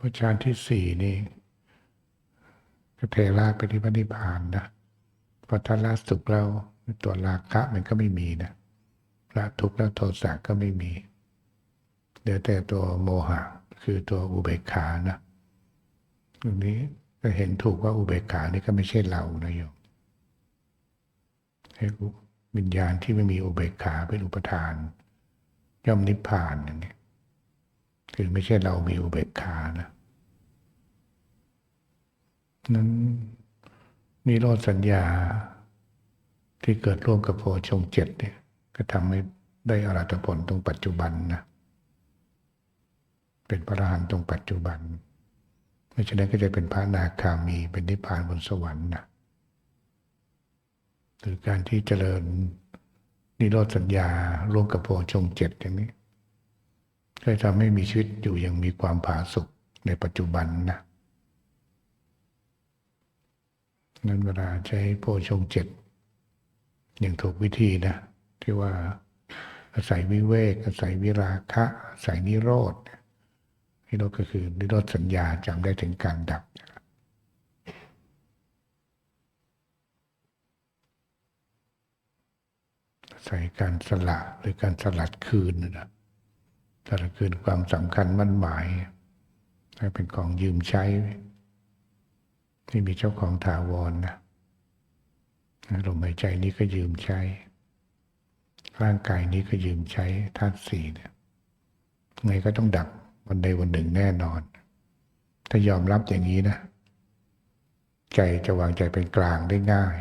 พอฌานที่สี่นี่ก็เทราไปที่พระนิพพานนะพอท่านละสุขแล้วตัวราคะมันก็ไม่มีนะละทุกข์แล้วโทสะก็ไม่มีเหลือแต่ตัวโมหะคือตัวอุเบกขานะตรงนี้ก็เห็นถูกว่าอุเบกขานี่ก็ไม่ใช่เรานะโยมให้วิญญาณที่ไม่มีอุเบกขาเป็นอุปทาน ย่อมนิพพานอย่างนี้ คือไม่ใช่เรามีอุเบกขานะนั้นนิโรธสัญญาที่เกิดร่วมกับโพชงเจ็ดเนี่ย ก็ทำให้ได้อรหัตผลตรงปัจจุบันนะเป็นพระอรหันต์ตรงปัจจุบันไม่ฉะนั้นก็จะเป็นพระนาคามีเป็นนิพพานบนสวรรค์นะหรือการที่เจริญนิโรธสัญญาร่วมกับโพชงเจ็ดอย่างนี้ ก็ทำให้มีชีวิตอยู่อย่างมีความผาสุกในปัจจุบันนะนั้นเวลาใช้โพชงเจ็ดอย่างถูกวิธีนะ ที่ว่าอาศัยวิเวก อาศัยวิราคะ อาศัยนิโรธนิโรธก็คือนิโรธสัญญาจำได้ถึงการดับอาศัยการสละหรือการสลัดคืนนะ สลัดคืนความสำคัญมั่นหมายให้เป็นของยืมใช้ ที่มีเจ้าของถาวรนะลมหายใจนี้ก็ยืมใช้ ร่างกายนี้ก็ยืมใช้ธาตุสี่เนี่ยไงก็ต้องดับวันใดวันหนึ่งแน่นอน ถ้ายอมรับอย่างนี้นะ ใจจะวางใจเป็นกลางได้ง่าย